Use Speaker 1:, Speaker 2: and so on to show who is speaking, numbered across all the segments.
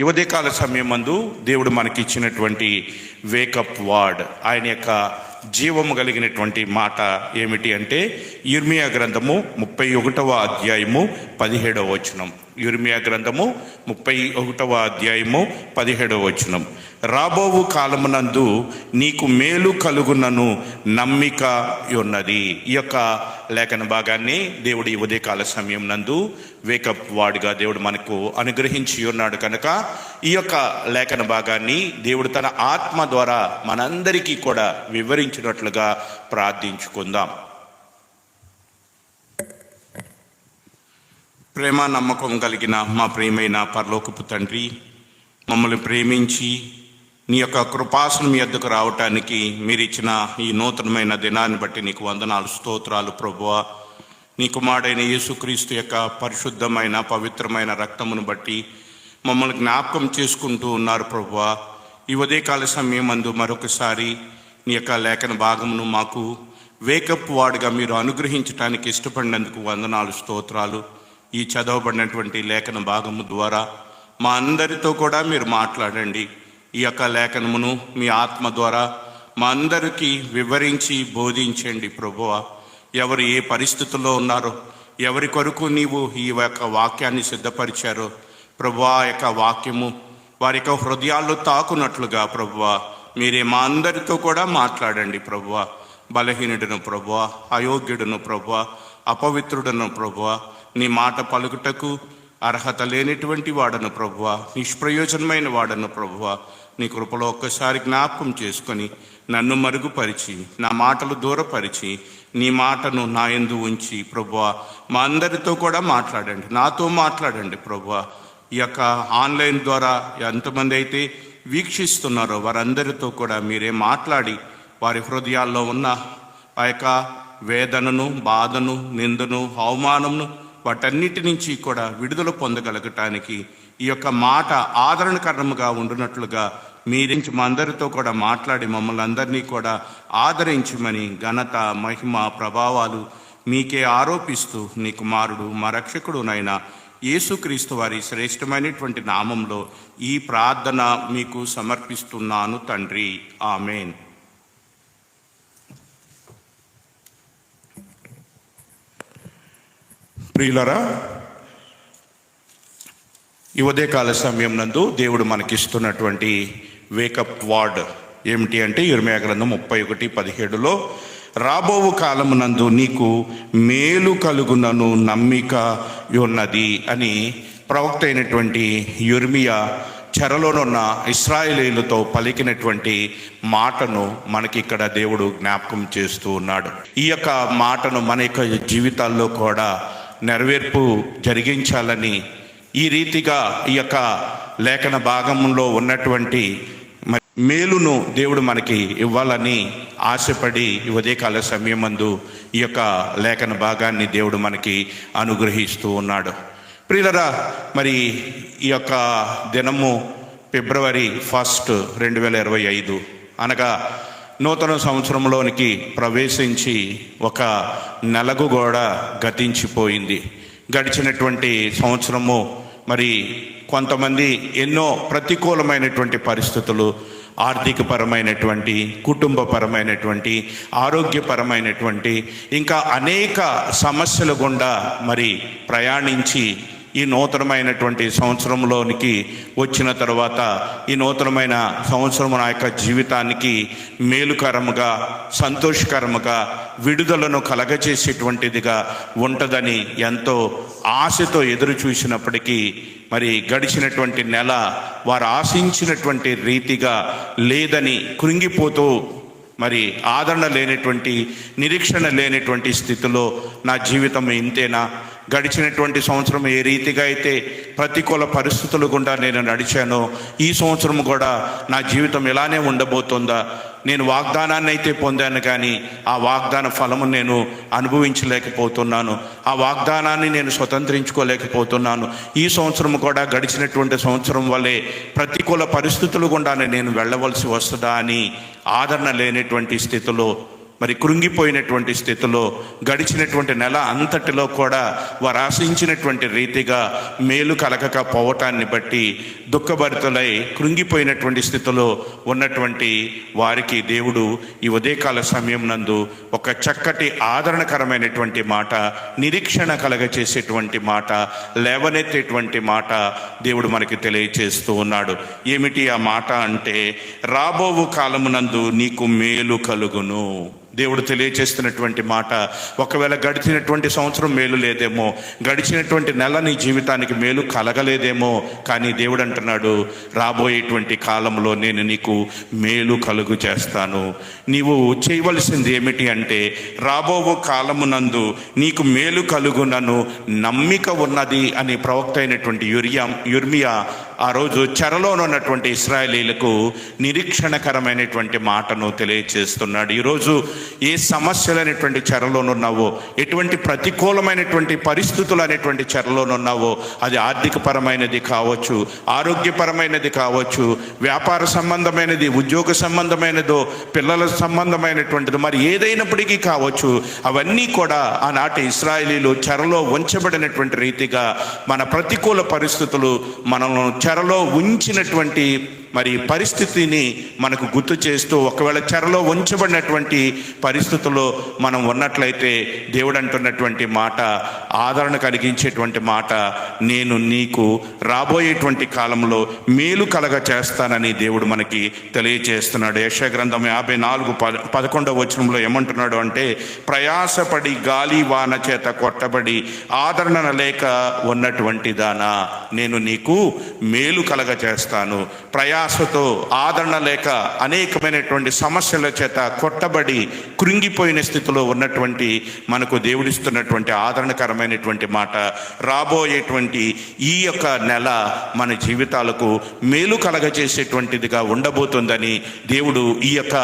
Speaker 1: ఈ ఉదయకాల సమయం మందు దేవుడు మనకి ఇచ్చినటువంటి వేకప్ వార్డ్ ఆయన యొక్క జీవము కలిగినటువంటి మాట ఏమిటి అంటే యుర్మియా గ్రంథము ముప్పై ఒకటవ అధ్యాయము పదిహేడవ వచనం. యుర్మియా గ్రంథము ముప్పై ఒకటవ అధ్యాయము పదిహేడవ వచనం. రాబోవు కాలమునందు నీకు మేలు కలుగునను నమ్మిక ఉన్నది. ఈ యొక్క లేఖన భాగాన్ని దేవుడు ఈ ఉదయకాల సమయం నందు వేకప్ వాడుగా దేవుడు మనకు అనుగ్రహించి ఉన్నాడు కనుక ఈ యొక్క లేఖన భాగాన్ని దేవుడు తన ఆత్మ ద్వారా మనందరికీ కూడా వివరించినట్లుగా ప్రార్థించుకుందాం. ప్రేమ నమ్మకం కలిగిన మా ప్రియమైన పరలోకపు తండ్రి మమ్మల్ని ప్రేమించి నీ యొక్క కృపాసనం మీ ఎద్దుకు రావటానికి మీరు ఇచ్చిన ఈ నూతనమైన దినాన్ని బట్టి నీకు వందనాలు స్తోత్రాలు ప్రభువ. నీ కుమారుడైన యేసుక్రీస్తు యొక్క పరిశుద్ధమైన పవిత్రమైన రక్తమును బట్టి మమ్మల్ని జ్ఞాపకం చేసుకుంటూ ఉన్నారు ప్రభువ. ఈ ఉదయకాల సమయం అందు మరొకసారి నీ యొక్క లేఖన భాగమును మాకు వేకప్ వార్డుగా మీరు అనుగ్రహించడానికి ఇష్టపడినందుకు వందనాలు స్తోత్రాలు. ఈ చదవబడినటువంటి లేఖన భాగము ద్వారా మా అందరితో కూడా మీరు మాట్లాడండి. ఈ యొక్క లేఖనమును మీ ఆత్మ ద్వారా మా అందరికీ వివరించి బోధించండి ప్రభువ. ఎవరు ఏ పరిస్థితుల్లో ఉన్నారో ఎవరి కొరకు నీవు ఈ యొక్క వాక్యాన్ని సిద్ధపరిచారో ప్రభువా ఆ యొక్క వాక్యము వారి యొక్క హృదయాల్లో తాకునట్లుగా ప్రభువా. మీరే మా అందరితో కూడా మాట్లాడండి ప్రభువా. బలహీనుడును ప్రభువా అయోగ్యుడును ప్రభువా అపవిత్రుడును ప్రభువా. నీ మాట పలుకుటకు అర్హత లేనిటువంటి వాడను ప్రభువ నిష్ప్రయోజనమైన వాడను ప్రభువ నీ కృపలో ఒక్కసారి జ్ఞాపకం చేసుకొని నన్ను మరుగుపరిచి నా మాటలు దూరపరిచి నీ మాటను నా ఎందు ఉంచి ప్రభువ మా అందరితో కూడా మాట్లాడండి నాతో మాట్లాడండి ప్రభువ. ఈ యొక్క ఆన్లైన్ ద్వారా ఎంతమంది అయితే వీక్షిస్తున్నారో వారందరితో కూడా మీరే మాట్లాడి వారి హృదయాల్లో ఉన్న ఆ యొక్క వేదనను బాధను నిందను అవమానమును వాటన్నిటి నుంచి కూడా విడుదల పొందగలగటానికి ఈ యొక్క మాట ఆదరణకరముగా ఉండునట్లుగా మీరించి మా అందరితో కూడా మాట్లాడి మమ్మల్ని అందరినీ కూడా ఆదరించమని ఘనత మహిమ ప్రభావాలు మీకే ఆరోపిస్తూ నీ కుమారుడు మా రక్షకుడునైనా యేసుక్రీస్తు వారి శ్రేష్టమైనటువంటి నామంలో ఈ ప్రార్థన మీకు సమర్పిస్తున్నాను తండ్రి. ఆమెన్. ప్రియులరా ఈ ఉదయకాల సమయం నందు దేవుడు మనకిస్తున్నటువంటి వేకప్ వార్డ్ ఏమిటి అంటే ఇరవై గ్రంథం ముప్పై ఒకటి పదిహేడులో రాబోవు కాలమునందు నీకు మేలు కలుగునను నమ్మిక ఉన్నది అని ప్రవక్త అయినటువంటి యుర్మియా చెరలోనున్న ఇస్రాయేలీలతో పలికినటువంటి మాటను మనకి ఇక్కడ దేవుడు జ్ఞాపకం చేస్తూ ఉన్నాడు. ఈ యొక్క మాటను మన యొక్క జీవితాల్లో కూడా నెరవేర్పు జరిగించాలని ఈ రీతిగా ఈ యొక్క లేఖన భాగంలో ఉన్నటువంటి మ- మేలును దేవుడు మనకి ఇవ్వాలని ఆశపడి ఉదయకాల సమయం మందు ఈ యొక్క లేఖన భాగాన్ని దేవుడు మనకి అనుగ్రహిస్తూ ఉన్నాడు. ప్రియులరా మరి ఈ యొక్క దినము ఫిబ్రవరి ఫస్ట్ రెండు వేల ఇరవై ఐదు అనగా నూతన సంవత్సరంలోనికి ప్రవేశించి ఒక నెలకు కూడా గతించిపోయింది. గడిచినటువంటి సంవత్సరము మరి కొంతమంది ఎన్నో ప్రతికూలమైనటువంటి పరిస్థితులు ఆర్థికపరమైనటువంటి కుటుంబపరమైనటువంటి ఆరోగ్యపరమైనటువంటి ఇంకా అనేక సమస్యల గుండా మరి ప్రయాణించి ఈ నూతనమైనటువంటి సంవత్సరంలోనికి వచ్చిన తర్వాత ఈ నూతనమైన సంవత్సరం నా యొక్క జీవితానికి మేలుకరముగా సంతోషకరముగా విడుదలను కలగజేసేటువంటిదిగా ఉంటుందని ఎంతో ఆశతో ఎదురు చూసినప్పటికీ మరి గడిచినటువంటి నెల వారు ఆశించినటువంటి రీతిగా లేదని కృంగిపోతూ మరి ఆదరణ లేనటువంటి నిరీక్షణ లేనటువంటి స్థితిలో నా జీవితం ఇంతేనా? గడిచినటువంటి సంవత్సరం ఏ రీతిగా అయితే ప్రతికూల పరిస్థితులు గుండా నేను నడిచానో ఈ సంవత్సరం కూడా నా జీవితం ఇలానే ఉండబోతుందా? నేను వాగ్దానాన్ని అయితే పొందాను కానీ ఆ వాగ్దాన ఫలము నేను అనుభవించలేకపోతున్నాను. ఆ వాగ్దానాన్ని నేను స్వతంత్రించుకోలేకపోతున్నాను. ఈ సంవత్సరం కూడా గడిచినటువంటి సంవత్సరం వల్లే ప్రతికూల పరిస్థితులు గుండానే నేను వెళ్ళవలసి వస్తుందా అని ఆదరణ లేనటువంటి స్థితిలో మరి కృంగిపోయినటువంటి స్థితిలో గడిచినటువంటి నెల అంతటిలో కూడా వారు ఆశించినటువంటి రీతిగా మేలు కలగక పోవటాన్ని బట్టి దుఃఖభరితులై కృంగిపోయినటువంటి స్థితిలో ఉన్నటువంటి వారికి దేవుడు ఈ ఉదయకాల సమయం నందు ఒక చక్కటి ఆదరణకరమైనటువంటి మాట నిరీక్షణ కలగచేసేటువంటి మాట లేవనెత్తేటువంటి మాట దేవుడు మనకి తెలియచేస్తూ ఉన్నాడు. ఏమిటి ఆ మాట అంటే రాబోవు కాలమునందు నీకు మేలు కలుగును. దేవుడు తెలియచేస్తున్నటువంటి మాట. ఒకవేళ గడిచినటువంటి సంవత్సరం మేలు లేదేమో గడిచినటువంటి నెల నీ జీవితానికి మేలు కలగలేదేమో కానీ దేవుడు అంటున్నాడు రాబోయేటువంటి కాలంలో నేను నీకు మేలు కలుగు చేస్తాను. నీవు చేయవలసింది ఏమిటి అంటే రాబోవు కాలమునందు నీకు మేలు కలుగునను నమ్మిక ఉన్నది అని ప్రవక్త అయినటువంటి యురియా యుర్మియా ఆ రోజు చెరలోనున్నటువంటి ఇస్రాయలీలకు నిరీక్షణకరమైనటువంటి మాటను తెలియచేస్తున్నాడు. ఈరోజు ఏ సమస్యలు అనేటువంటి చెరలోనున్నావో ఎటువంటి ప్రతికూలమైనటువంటి పరిస్థితులు అనేటువంటి చెరలోనున్నావో అది ఆర్థిక పరమైనది కావచ్చు ఆరోగ్యపరమైనది కావచ్చు వ్యాపార సంబంధమైనది ఉద్యోగ సంబంధమైనదో పిల్లల సంబంధమైనటువంటిది మరి ఏదైనప్పటికీ కావచ్చు అవన్నీ కూడా ఆనాటి ఇస్రాయలీలు చెరలో ఉంచబడినటువంటి రీతిగా మన ప్రతికూల పరిస్థితులు మనల్ని చెరలో ఉంచినటువంటి మరి పరిస్థితిని మనకు గుర్తు చేస్తూ ఒకవేళ చెరలో ఉంచబడినటువంటి పరిస్థితుల్లో మనం ఉన్నట్లయితే దేవుడు అంటున్నటువంటి మాట ఆదరణ కలిగించేటువంటి మాట నేను నీకు రాబోయేటువంటి కాలంలో మేలు కలగ చేస్తానని దేవుడు మనకి తెలియజేస్తున్నాడు యశగ్రంథం యాభై నాలుగు పద పదకొండవ వచనంలో ఏమంటున్నాడు అంటే ప్రయాసపడి గాలి వాన చేత కొట్టబడి ఆదరణ లేక ఉన్నటువంటి దానా నేను నీకు మేలు కలగ చేస్తాను. నిరాశతో ఆదరణ లేక అనేకమైనటువంటి సమస్యల చేత కొట్టబడి కృంగిపోయిన స్థితిలో ఉన్నటువంటి మనకు దేవుడిస్తున్నటువంటి ఆదరణకరమైనటువంటి మాట రాబోయేటువంటి ఈ యొక్క నెల మన జీవితాలకు మేలు కలగజేసేటువంటిదిగా ఉండబోతుందని దేవుడు ఈ యొక్క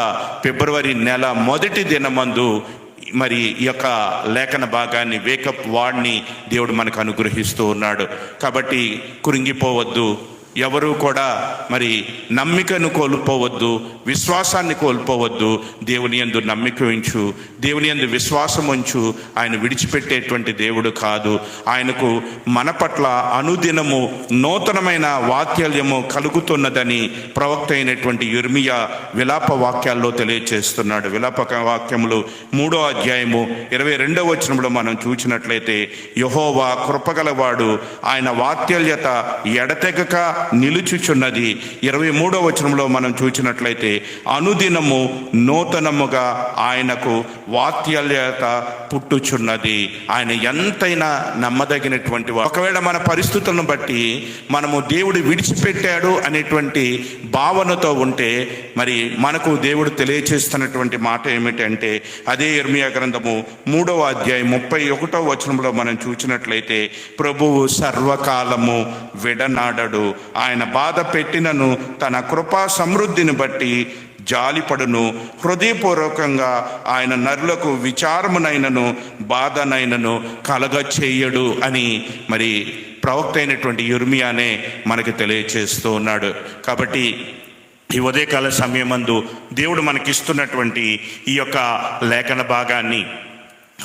Speaker 1: ఫిబ్రవరి నెల మొదటి దినమందు మరి ఈ యొక్క లేఖన భాగాన్ని వేకప్ వాడిని దేవుడు మనకు అనుగ్రహిస్తూ ఉన్నాడు. కాబట్టి కురింగిపోవద్దు ఎవరు కూడా మరి నమ్మికను కోల్పోవద్దు విశ్వాసాన్ని కోల్పోవద్దు. దేవుని యందు నమ్మిక ఉంచు దేవుని యందు విశ్వాసం ఉంచు. ఆయన విడిచిపెట్టేటువంటి దేవుడు కాదు. ఆయనకు మన పట్ల అనుదినము నూతనమైన వాక్యాల్యము కలుగుతున్నదని ప్రవక్త అయినటువంటి యుర్మియా విలాప వాక్యాల్లో తెలియచేస్తున్నాడు. విలాప వాక్యములు మూడో అధ్యాయము ఇరవై రెండవ వచనంలో మనం చూసినట్లయితే యహోవా కృపగలవాడు ఆయన వాత్సల్యత ఎడతెగక నిలుచుచున్నది. ఇరవై మూడో వచనంలో మనం చూచినట్లయితే అనుదినము నూతనముగా ఆయనకు వాత్యల్యత పుట్టుచున్నది. ఆయన ఎంతైనా నమ్మదగినటువంటి ఒకవేళ మన పరిస్థితులను బట్టి మనము దేవుడు విడిచిపెట్టాడు అనేటువంటి భావనతో ఉంటే మరి మనకు దేవుడు తెలియచేస్తున్నటువంటి మాట ఏమిటంటే అదే ఇర్మియా గ్రంథము మూడవ అధ్యాయం ముప్పై ఒకటో వచనంలో మనం చూచినట్లయితే ప్రభువు సర్వకాలము విడనాడడు. ఆయన బాధ పెట్టినను తన కృపా సమృద్ధిని బట్టి జాలిపడును. హృదయపూర్వకంగా ఆయన నరులకు విచారమునైనను బాధనైనను కలగ చేయడు అని మరి ప్రవక్త అయినటువంటి యుర్మియానే మనకి తెలియచేస్తూ ఉన్నాడు. కాబట్టి ఈ ఉదయకాల సమయమందు దేవుడు మనకిస్తున్నటువంటి ఈ యొక్క లేఖన భాగాన్ని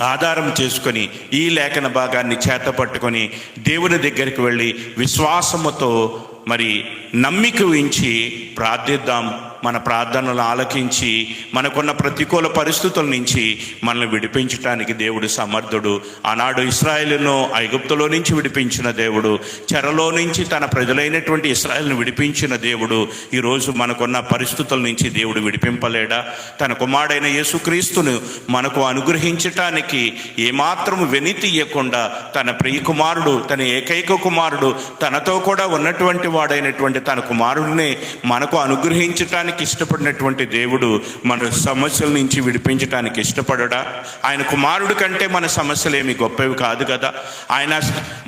Speaker 1: ఆధారం చేసుకొని ఈ లేఖన భాగాన్ని చేత పట్టుకొని దేవుని దగ్గరికి వెళ్ళి విశ్వాసముతో మరి నమ్మిక ఉంచి ప్రార్థిద్దాం. మన ప్రార్థనలు ఆలకించి మనకున్న ప్రతికూల పరిస్థితుల నుంచి మనల్ని విడిపించడానికి దేవుడు సమర్థుడు. ఆనాడు ఇస్రాయేల్ను ఐగుప్తులో నుంచి విడిపించిన దేవుడు చెరలో నుంచి తన ప్రజలైనటువంటి ఇస్రాయల్ను విడిపించిన దేవుడు ఈరోజు మనకున్న పరిస్థితుల నుంచి దేవుడు విడిపింపలేడా? తన కుమారుడైన యేసుక్రీస్తును మనకు అనుగ్రహించటానికి ఏమాత్రం వెనితీయకుండా తన ప్రియ కుమారుడు తన ఏకైక కుమారుడు తనతో కూడా ఉన్నటువంటి వాడైనటువంటి తన కుమారుడిని మనకు అనుగ్రహించటానికి ఇష్టపడినటువంటి దేవుడు మన సమస్యల నుంచి విడిపించటానికి ఇష్టపడడా? ఆయన కుమారుడు కంటే మన సమస్యలు ఏమి గొప్పవి కాదు కదా. ఆయన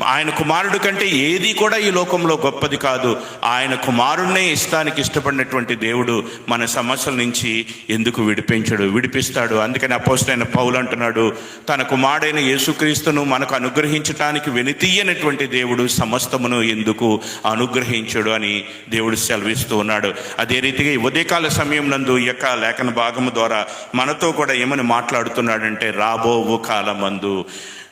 Speaker 1: ఆయన కుమారుడు కంటే ఏది కూడా ఈ లోకంలో గొప్పది కాదు. ఆయన కుమారుడినే ఇష్టానికి ఇష్టపడినటువంటి దేవుడు మన సమస్యల నుంచి ఎందుకు విడిపించడు? విడిపిస్తాడు. అందుకని అపోజిట్ పౌలు అంటున్నాడు తన కుమారుడైన యేసుక్రీస్తును మనకు అనుగ్రహించటానికి వెనుతీయనటువంటి దేవుడు సమస్తమును ఎందుకు అనుగ్రహించడు? అని దేవుడు సెలవిస్తూ ఉన్నాడు. అదే రీతిగా ఉదయకాల సమయం నందు ఈ యొక్క లేఖన భాగము ద్వారా మనతో కూడా ఏమని మాట్లాడుతున్నాడంటే రాబోవు కాలమందు.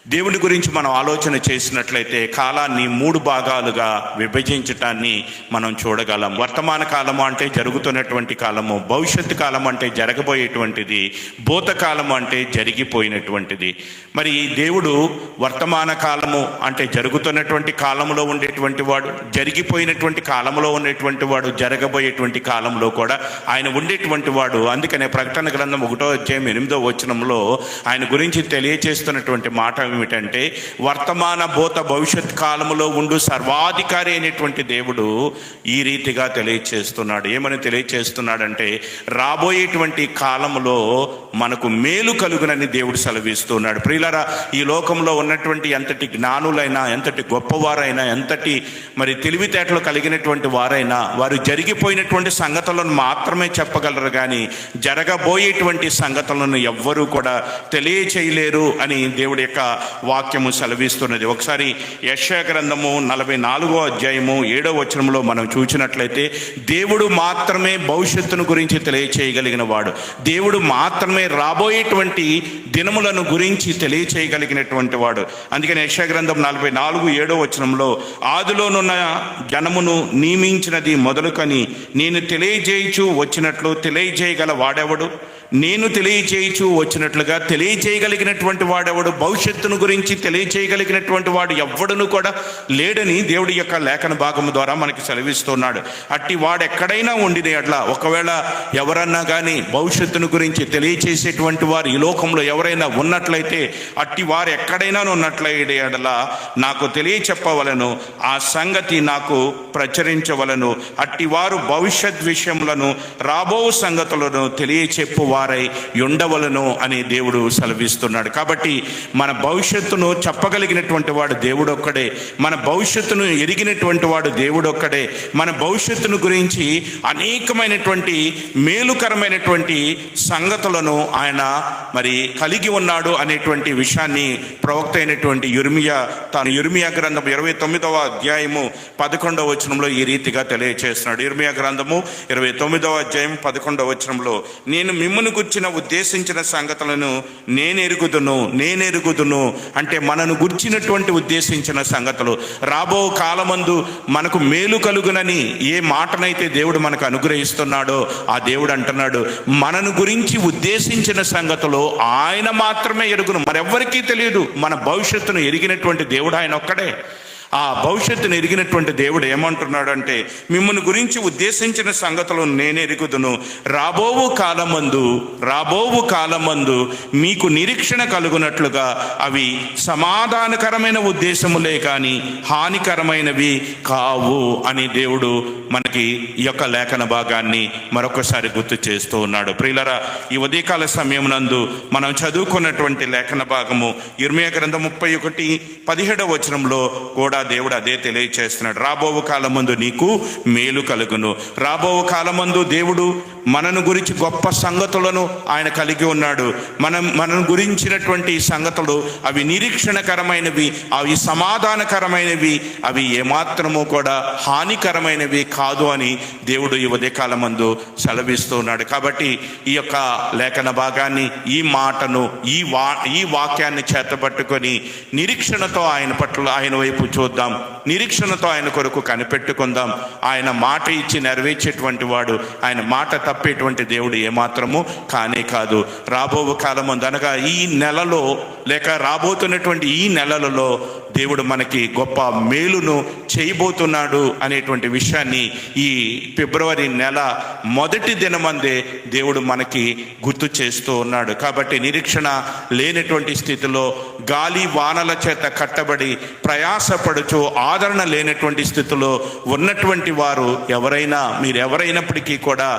Speaker 1: దేవుని గురించి మనం ఆలోచన చేసినట్లయితే కాలాన్ని మూడు భాగాలుగా విభజించటాన్ని మనం చూడగలం. వర్తమాన కాలము అంటే జరుగుతున్నటువంటి కాలము భవిష్యత్తు కాలం అంటే జరగబోయేటువంటిది భూతకాలము అంటే జరిగిపోయినటువంటిది. మరి దేవుడు వర్తమాన కాలము అంటే జరుగుతున్నటువంటి కాలంలో ఉండేటువంటి వాడు జరిగిపోయినటువంటి కాలంలో ఉండేటువంటి వాడు జరగబోయేటువంటి కాలంలో కూడా ఆయన ఉండేటువంటి వాడు. అందుకనే ప్రకటన గ్రంథం ఒకటో అధ్యాయం ఎనిమిదో వచనంలో ఆయన గురించి తెలియచేస్తున్నటువంటి మాట ఏమిటంటే వర్తమాన భూత భవిష్యత్ కాలంలో ఉండు సర్వాధికారి అయినటువంటి దేవుడు ఈ రీతిగా తెలియచేస్తున్నాడు. ఏమని తెలియచేస్తున్నాడంటే రాబోయేటువంటి కాలంలో మనకు మేలు కలుగునని దేవుడు సెలవిస్తున్నాడు. ప్రియులరా ఈ లోకంలో ఉన్నటువంటి ఎంతటి జ్ఞానులైనా ఎంతటి గొప్పవారైనా ఎంతటి మరి తెలివితేటలు కలిగినటువంటి వారైనా వారు జరిగిపోయినటువంటి సంగతులను మాత్రమే చెప్పగలరు కానీ జరగబోయేటువంటి సంగతులను ఎవ్వరూ కూడా తెలియచేయలేరు అని దేవుడి యొక్క వాక్యము సెలవిస్తున్నది. ఒకసారి యక్షయ గ్రంథము నలభై నాలుగో అధ్యాయము ఏడో వచనంలో మనం చూసినట్లయితే దేవుడు మాత్రమే భవిష్యత్తును గురించి తెలియచేయగలిగిన వాడు. దేవుడు మాత్రమే రాబోయేటువంటి దినములను గురించి తెలియచేయగలిగినటువంటి వాడు. అందుకని యక్షయ గ్రంథం నలభై నాలుగు ఏడో వచనంలో ఆదిలోనున్న జనమును నియమించినది మొదలుకని నేను తెలియజేయచు వచ్చినట్లు తెలియజేయగల వాడెవడు? నేను తెలియచేయచు వచ్చినట్లుగా తెలియచేయగలిగినటువంటి వాడెవడు? భవిష్యత్తును గురించి తెలియచేయగలిగినటువంటి వాడు ఎవ్వడును కూడా లేడని దేవుడి యొక్క లేఖన భాగం ద్వారా మనకి సెలవిస్తున్నాడు. అట్టి వాడు ఎక్కడైనా ఉండిన అట్లా ఒకవేళ ఎవరన్నా కానీ భవిష్యత్తును గురించి తెలియచేసేటువంటి వారు ఈ లోకంలో ఎవరైనా ఉన్నట్లయితే అట్టి వారు ఎక్కడైనా ఉన్నట్లయితే అట్లా నాకు తెలియచెప్పవలను ఆ సంగతి నాకు ప్రచురించవలను అట్టి వారు భవిష్యత్ విషయములను రాబో సంగతులను తెలియచెప్పువారు. వారై ఉండవలను అని దేవుడు సెలవిస్తున్నాడు. కాబట్టి మన భవిష్యత్తును చెప్పగలిగినటువంటి వాడు దేవుడు ఒక్కడే మన భవిష్యత్తును ఎరిగినటువంటి వాడు దేవుడు ఒక్కడే మన భవిష్యత్తును గురించి అనేకమైనటువంటి మేలుకరమైనటువంటి సంగతులను ఆయన మరి కలిగి ఉన్నాడు అనేటువంటి విషయాన్ని ప్రవక్త అయినటువంటి యుర్మియా తాను యుర్మియా గ్రంథం ఇరవై తొమ్మిదవ అధ్యాయము పదకొండవ వచనంలో ఈ రీతిగా తెలియజేస్తున్నాడు యుర్మియా గ్రంథము ఇరవై తొమ్మిదవ అధ్యాయం పదకొండవ వచనంలో నేను మిమ్మల్ని గుర్చిన ఉద్దేశించిన సంగతులను నేను ఎరుగుదును నేను ఎరుగుదును అంటే మనను గుర్చినటువంటి ఉద్దేశించిన సంగతులు. రాబో కాలమందు మనకు మేలు కలుగునని ఏ మాటనైతే దేవుడు మనకు అనుగ్రహిస్తున్నాడో ఆ దేవుడు అంటున్నాడు మనను గురించి ఉద్దేశించిన సంగతులు ఆయన మాత్రమే ఎరుగును. మరెవ్వరికీ తెలియదు మన భవిష్యత్తును ఎరిగినటువంటి దేవుడు ఆయన ఒక్కడే. ఆ భవిష్యత్తును ఎరిగినటువంటి దేవుడు ఏమంటున్నాడంటే మిమ్మల్ని గురించి ఉద్దేశించిన సంగతులు నేను ఎరుగుదును. రాబోవు కాలమందు రాబోవు కాలమందు మీకు నిరీక్షణ కలుగునట్లుగా అవి సమాధానకరమైన ఉద్దేశములే కానీ హానికరమైనవి కావు అని దేవుడు మనకి ఈ యొక్క లేఖన భాగాన్ని మరొకసారి గుర్తు చేస్తూ ఉన్నాడు. ప్రియులరా ఈ ఉదయకాల సమయం నందు మనం చదువుకున్నటువంటి లేఖన భాగము ఇర్మియా గ్రంథం ముప్పై ఒకటి పదిహేడవ వచనంలో కూడా దేవుడు అదే తెలియచేస్తున్నాడు. రాబోవు కాలం ముందు నీకు మేలు కలుగును. రాబోవు కాలం ముందు దేవుడు మనను గురించి గొప్ప సంగతులను ఆయన కలిగి ఉన్నాడు. మనం మనను గురించినటువంటి సంగతులు అవి నిరీక్షణకరమైనవి అవి సమాధానకరమైనవి అవి ఏమాత్రము కూడా హానికరమైనవి కాదు అని దేవుడు ఈ ఉదయకాలం మందు సెలవిస్తున్నాడు కాబట్టి ఈ యొక్క లేఖన భాగాన్ని ఈ మాటను ఈ వా ఈ వాక్యాన్ని చేతపట్టుకొని నిరీక్షణతో ఆయన పట్ల ఆయన వైపు చూ చూద్దాం నిరీక్షణతో ఆయన కొరకు కనిపెట్టుకుందాం. ఆయన మాట ఇచ్చి నెరవేర్చేటువంటి వాడు ఆయన మాట తప్పేటువంటి దేవుడు ఏమాత్రము కానే కాదు. రాబో కాలం అనగా ఈ నెలలో లేక రాబోతున్నటువంటి ఈ నెలలలో దేవుడు మనకి గొప్ప మేలును చేయబోతున్నాడు అనేటువంటి విషయాన్ని ఈ ఫిబ్రవరి నెల మొదటి దినమందే దేవుడు మనకి గుర్తు చేస్తూ ఉన్నాడు. కాబట్టి నిరీక్షణ లేనటువంటి స్థితిలో గాలి వానల చేత కట్టబడి ప్రయాసపడుచు ఆదరణ లేనటువంటి స్థితిలో ఉన్నటువంటి వారు ఎవరైనా మీరు ఎవరైనప్పటికీ కూడా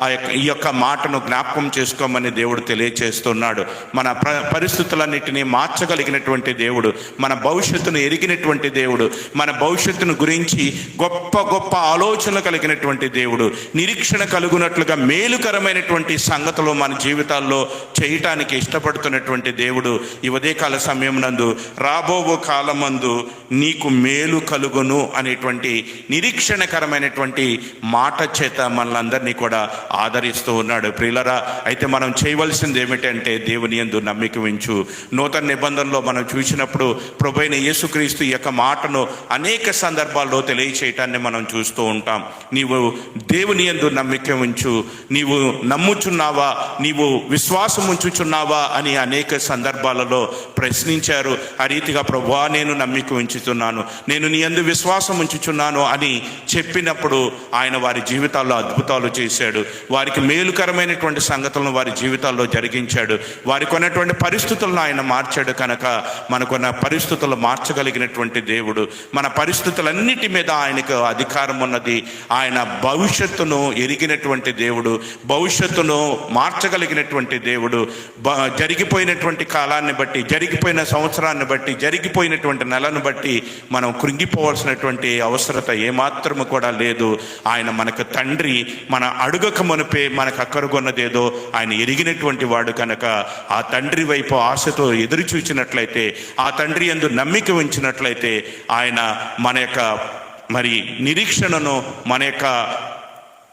Speaker 1: ఆ యొక్క ఈ యొక్క మాటను జ్ఞాపకం చేసుకోమని దేవుడు తెలియచేస్తున్నాడు. మన ప్ర పరిస్థితులన్నిటినీ మార్చగలిగినటువంటి దేవుడు మన భవిష్యత్తును ఎరిగినటువంటి దేవుడు మన భవిష్యత్తును గురించి గొప్ప గొప్ప ఆలోచనలు కలిగినటువంటి దేవుడు నిరీక్షణ కలుగునట్లుగా మేలుకరమైనటువంటి సంగతులు మన జీవితాల్లో చేయటానికి ఇష్టపడుతున్నటువంటి దేవుడు ఈ ఉదయకాల సమయం నందు రాబోవు కాలమందు నీకు మేలు కలుగును అనేటువంటి నిరీక్షణకరమైనటువంటి మాట చేత మనలందరినీ కూడా ఆదరిస్తూ ఉన్నాడు. ప్రియులరా అయితే మనం చేయవలసింది ఏమిటంటే దేవుని యందు నమ్మిక ఉంచు. నూతన నిబంధనలో మనం చూసినప్పుడు ప్రభైన యేసుక్రీస్తు యొక్క మాటను అనేక సందర్భాల్లో తెలియచేయటాన్ని మనం చూస్తూ ఉంటాం. నీవు దేవుని యందు నమ్మిక ఉంచు. నీవు నమ్ముచున్నావా? నీవు విశ్వాసం ఉంచుచున్నావా? అని అనేక సందర్భాలలో ప్రశ్నించారు. ఆ రీతిగా ప్రభువా నేను నమ్మిక ఉంచుతున్నాను. నేను నీ యందు విశ్వాసం ఉంచుచున్నాను అని చెప్పినప్పుడు ఆయన వారి జీవితాల్లో అద్భుతాలు చేశాడు. వారికి మేలుకరమైనటువంటి సంగతులను వారి జీవితాల్లో జరిగించాడు. వారికి ఉన్నటువంటి పరిస్థితులను ఆయన మార్చాడు కనుక మనకున్న పరిస్థితులు మార్చగలిగినటువంటి దేవుడు. మన పరిస్థితులన్నిటి మీద ఆయనకు అధికారం ఉన్నది. ఆయన భవిష్యత్తును ఎరిగినటువంటి దేవుడు. భవిష్యత్తును మార్చగలిగినటువంటి దేవుడు. బ- జరిగిపోయినటువంటి కాలాన్ని బట్టి జరిగిపోయిన సంవత్సరాన్ని బట్టి జరిగిపోయినటువంటి నెలను బట్టి మనం కృంగిపోవాల్సినటువంటి అవసరత ఏమాత్రము కూడా లేదు. ఆయన మనకు తండ్రి మన అడుగక మునిపే మనకు అక్కరుగొన్నదేదో ఆయన ఎరిగినటువంటి వాడు కనుక ఆ తండ్రి వైపు ఆశతో ఎదురు చూచినట్లయితే ఆ తండ్రి ఎందు నమ్మిక ఉంచినట్లయితే ఆయన మన యొక్క మరి నిరీక్షణను మన యొక్క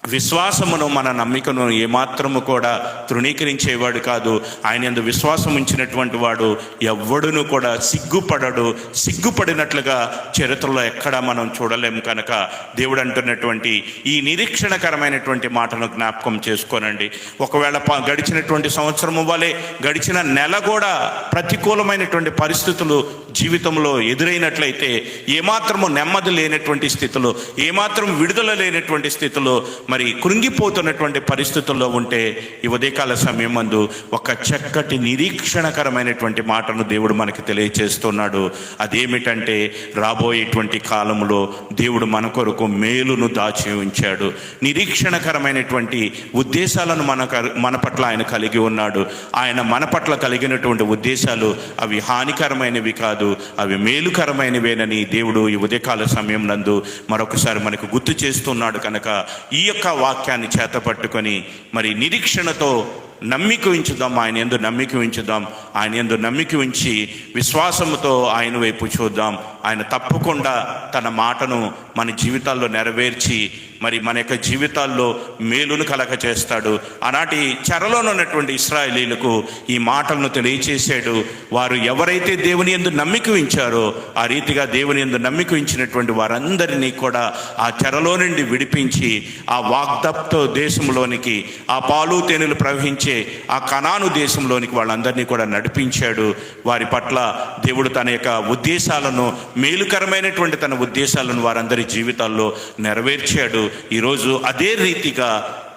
Speaker 1: విశ్వాసమును మన నమ్మికను ఏమాత్రము కూడా తృణీకరించేవాడు కాదు. ఆయన ఎందు విశ్వాసం ఉంచినటువంటి వాడు ఎవ్వడును కూడా సిగ్గుపడడు. సిగ్గుపడినట్లుగా చరిత్రలో ఎక్కడా మనం చూడలేము కనుక దేవుడు అంటున్నటువంటి ఈ నిరీక్షణకరమైనటువంటి మాటను జ్ఞాపకం చేసుకోనండి. ఒకవేళ గడిచినటువంటి సంవత్సరము వలె గడిచిన నెల కూడా ప్రతికూలమైనటువంటి పరిస్థితులు జీవితంలో ఎదురైనట్లయితే ఏమాత్రము నెమ్మది లేనటువంటి స్థితిలో ఏమాత్రం విడుదల లేనటువంటి స్థితిలో మరి కృంగిపోతున్నటువంటి పరిస్థితుల్లో ఉంటే ఈ ఉదయకాల సమయం మందు ఒక చక్కటి నిరీక్షణకరమైనటువంటి మాటను దేవుడు మనకి తెలియచేస్తున్నాడు. అదేమిటంటే రాబోయేటువంటి కాలంలో దేవుడు మన కొరకు మేలును దాచి ఉంచాడు. నిరీక్షణకరమైనటువంటి ఉద్దేశాలను మన మన పట్ల ఆయన కలిగి ఉన్నాడు. ఆయన మన పట్ల కలిగినటువంటి ఉద్దేశాలు అవి హానికరమైనవి కాదు అవి మేలుకరమైనవేనని దేవుడు ఈ ఉదయకాల సమయం నందు మరొకసారి మనకు గుర్తు చేస్తున్నాడు కనుక ఈ యొక్క వాక్యాన్ని చేత పట్టుకొని మరి నిరీక్షణతో నమ్మిక ఉంచుదాం ఆయన ఎందు నమ్మిక ఉంచుదాం ఆయన ఎందు నమ్మిక ఉంచి విశ్వాసముతో ఆయన వైపు చూద్దాం. ఆయన తప్పకుండా తన మాటను మన జీవితాల్లో నెరవేర్చి మరి మన యొక్క జీవితాల్లో మేలును కలగ చేస్తాడు. ఆనాటి చెరలోనున్నటువంటి ఉన్నటువంటి ఇస్రాయేలీలకు ఈ మాటలను తెలియచేశాడు. వారు ఎవరైతే దేవుని ఎందు నమ్మిక ఉంచారో ఆ రీతిగా దేవుని ఎందు నమ్మిక ఉంచినటువంటి వారందరినీ కూడా ఆ చెరలో నుండి విడిపించి ఆ వాగ్దప్తో దేశంలోనికి ఆ పాలు తేనెలు ప్రవహించే ఆ కణాను దేశంలోనికి వాళ్ళందరినీ కూడా నడిపించాడు. వారి పట్ల దేవుడు తన యొక్క ఉద్దేశాలను మేలుకరమైనటువంటి తన ఉద్దేశాలను వారందరి జీవితాల్లో నెరవేర్చాడు. ఈరోజు అదే రీతిగా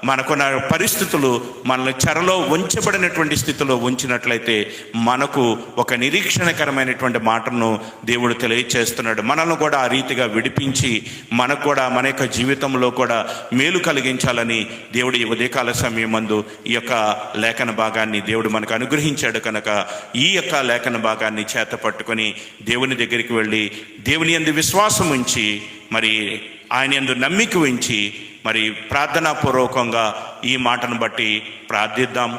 Speaker 1: మనకున్న పరిస్థితులు మనల్ని చెరలో ఉంచబడినటువంటి స్థితిలో ఉంచినట్లయితే మనకు ఒక నిరీక్షణకరమైనటువంటి మాటను దేవుడు తెలియచేస్తున్నాడు. మనల్ని కూడా ఆ రీతిగా విడిపించి మనకు కూడా మన యొక్క జీవితంలో కూడా మేలు కలిగించాలని దేవుడు ఈ ఉదయకాల సమయం మందు ఈ యొక్క లేఖన భాగాన్ని దేవుడు మనకు అనుగ్రహించాడు కనుక ఈ యొక్క లేఖన భాగాన్ని చేత పట్టుకొని దేవుని దగ్గరికి వెళ్ళి దేవుని ఎందు విశ్వాసం ఉంచి మరి ఆయన ఎందు నమ్మిక ఉంచి మరి ప్రార్థనాపూర్వకంగా ఈ మాటను బట్టి ప్రార్థిద్దాం.